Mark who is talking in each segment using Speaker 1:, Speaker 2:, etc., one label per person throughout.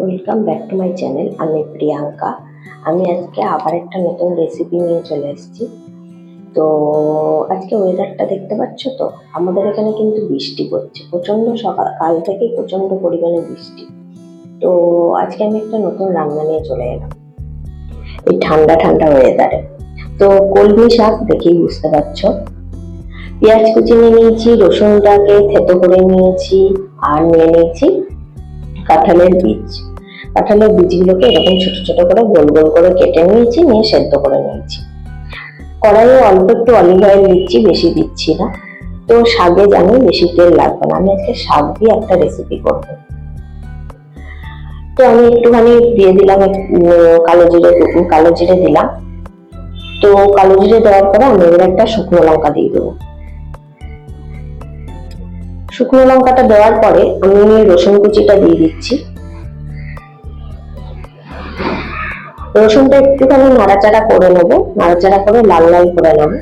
Speaker 1: Welcome back to my channel আমি প্রিয়াঙ্কা। আমি আজকে আবার একটা নতুন রেসিপি নিয়ে চলে এসেছি। তো আজকে ওয়েদারটা দেখতে পাচ্ছ তো? আমাদের এখানে কিন্তু বৃষ্টি পড়ছে। প্রচণ্ড সকাল, কাল থেকেই প্রচণ্ড পরিমাণে বৃষ্টি। তো আজকে আমি একটা নতুন রান্না নিয়ে চলে এলাম। এই ঠান্ডা ঠান্ডা ওয়েদারে তো কলমি শাক দেখেই বুঝতে পারছ। পেঁয়াজ কুচি নিয়ে নিয়েছি রসুনটাকে থেতো করে নিয়েছি, আর নিয়ে নিয়েছি কাঁঠালের বীজ। কাঁঠালের বীজগুলোকে এরকম ছোট ছোট করে গোল গোল করে কেটে নিয়েছি, নিয়ে সেদ্ধ করে নিয়েছি। কড়াইয়ে অল্প একটু অলিভ অয়েল দিচ্ছি, বেশি দিচ্ছি না। তো শাকে জানি বেশি তেল লাগবে না, আমি আজকে শাক দিয়ে একটা রেসিপি করব। তো আমি একটুখানি দিয়ে দিলাম কালো জিরে কালো জিরে দিলাম। তো কালো জিরে দেওয়ার পরে আমি এবার একটা শুকনো লঙ্কা দিয়ে দেবো। শুকনো লঙ্কাটা দেওয়ার পরে আমি রসুন কুচিটা দিয়ে দিচ্ছি। রসুনটা একটুখানি নাড়াচাড়া করে নেব, নাড়াচাড়া করে লাল লাল করে নেব।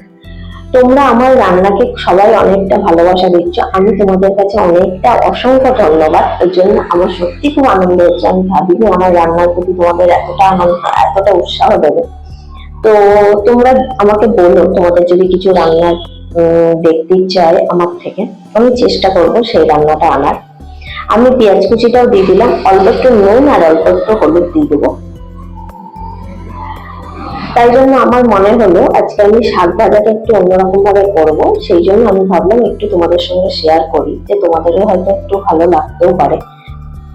Speaker 1: তোমরা আমার রান্নাকে সবাই অনেকটা ভালোবাসা দিচ্ছ। আমি তোমাদের কাছে অনেকটা অসংখ্য ধন্যবাদ। এর জন্য আমার সত্যি খুব আনন্দ হচ্ছে। আমি ভাবিনি আমার রান্নার প্রতি তোমাদের এতটা আনন্দ, এতটা উৎসাহ দেবে। তো তোমরা আমাকে বলো, তোমাদের যদি কিছু রান্নার দেখতে হয় আমার থেকে। আমি চেষ্টা করব সেই রান্নাটা আনার। আমি পেঁয়াজ কুচিটাও দিয়ে দিলাম। অল্প একটু নুন আর অল্প একটু হলুদ দিয়ে দেবো। তাই জন্য আমার মনে হলো, আজকে আমি শাক ভাজাটা একটু অন্যরকম ভাবে করব। সেই জন্য আমি ভাবলাম একটু তোমাদের সঙ্গে শেয়ার করি, যে তোমাদেরও হয়তো একটু ভালো লাগতেও পারে।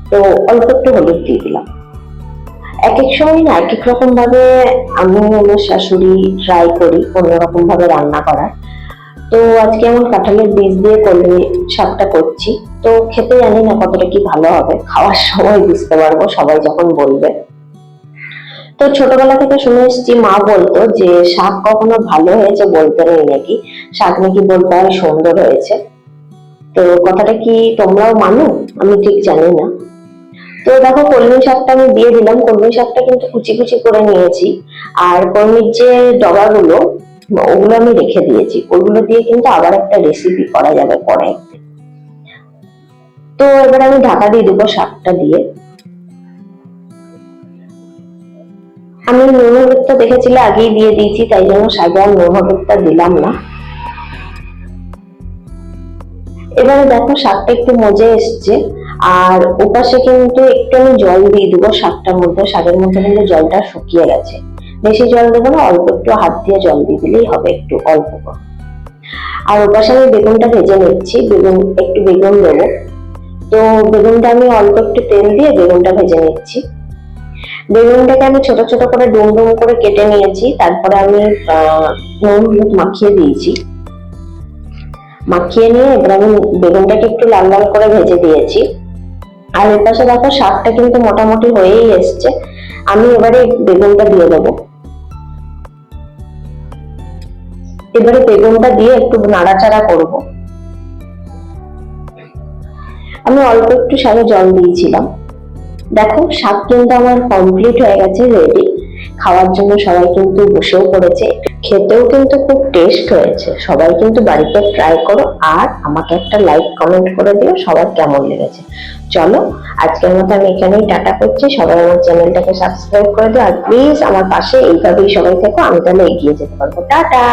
Speaker 1: তো অল্প একটু হলুদ দিয়ে দিলাম। এক এক সময় না এক এক রকম ভাবে আমি আমার শাশুড়ি ট্রাই করি অন্যরকম ভাবে রান্না করার। তো আজকে আমার কাঁঠালের বীজ দিয়ে কলমি শাকটা করছি। তো খেতে জানি না কতটা কি ভালো হবে। খাওয়ার সময় বুঝতে পারব, সবাই যখন বলবে। তো ছোটবেলা থেকে শুনে এসেছি, মা বলতো যে, শাক কখনো ভালো হয়েছে বলতে নেই নাকি? শাক নাকি বলতে হয় সুন্দর হয়েছে। তো কথাটা কি তোমরাও মানো? আমি ঠিক জানি না। তো দেখো, কলমি শাকটা আমি দিয়ে দিলাম। কলমি শাকটা কিন্তু কুচি কুচি করে নিয়েছি। আর কলমির যে ডগাগুলো ওগুলো আমি রেখে দিয়েছি। ওগুলো দিয়ে কিন্তু আবার একটা রেসিপি করা যাবে পরে। তো এবার আমি ঢাকা দিয়ে দেবো শাকটা দিয়ে। আমি নুন হলুদটা দেখেছিলে, আগেই দিয়ে দিয়েছি, তাই জন্য শাকে আর নুন হলুদটা দিলাম না। এবারে দেখো শাকটা একটু মজে এসছে, আর ওপাশে কিন্তু একটু আমি জল দিয়ে দেবো শাকটার মধ্যে, শাকের মধ্যে কিন্তু জলটা শুকিয়ে গেছে। বেশি জল দেবো না, অল্প একটু হাত দিয়ে জল দিয়ে দিলেই হবে, একটু অল্প করে। আর ওপাশে আমি বেগুনটা ভেজে নিচ্ছি, বেগুন, একটু বেগুন দেবো। তো বেগুনটা আমি অল্প একটু তেল দিয়ে বেগুনটা ভেজে নিচ্ছি। বেগুনটাকে আমি ছোট ছোট করে ডুম ডুম করে কেটে নিয়েছি, তারপরে আমি নুন হলুদ মাখিয়ে দিয়েছি। মাখিয়ে নিয়ে এবার আমি বেগুনটাকে একটু লাল লাল করে ভেজে দিয়েছি। আর এর পাশে দেখো, শাকটা কিন্তু মোটামুটি হয়েই এসছে। আমি এবারে বেগুনটা দিয়ে দেবো। এবারে বেগুনটা দিয়ে একটু নাড়াচাড়া করব। আমি অল্প একটু শাকে জল দিয়েছিলাম। দেখো শাক কিন্তু আমার কমপ্লিট হয়ে গেছে রেডি খাওয়ার জন্য সবাই কিন্তু বসেও পড়েছে। খেতেও কিন্তু খুব টেস্ট হয়েছে। সবাই কিন্তু বাড়িতে ট্রাই করো আর আমাকে একটা লাইক কমেন্ট করে দিও, সবার কেমন লেগেছে। চলো, আজকের মতো আমি এখানেই টাটা করছি। সবাই আমার চ্যানেলটাকে সাবস্ক্রাইব করে দিও। আর প্লিজ আমার পাশে এইভাবেই সবাই থেকো। আমি তাহলে এগিয়ে যেতে পারব। টাটা!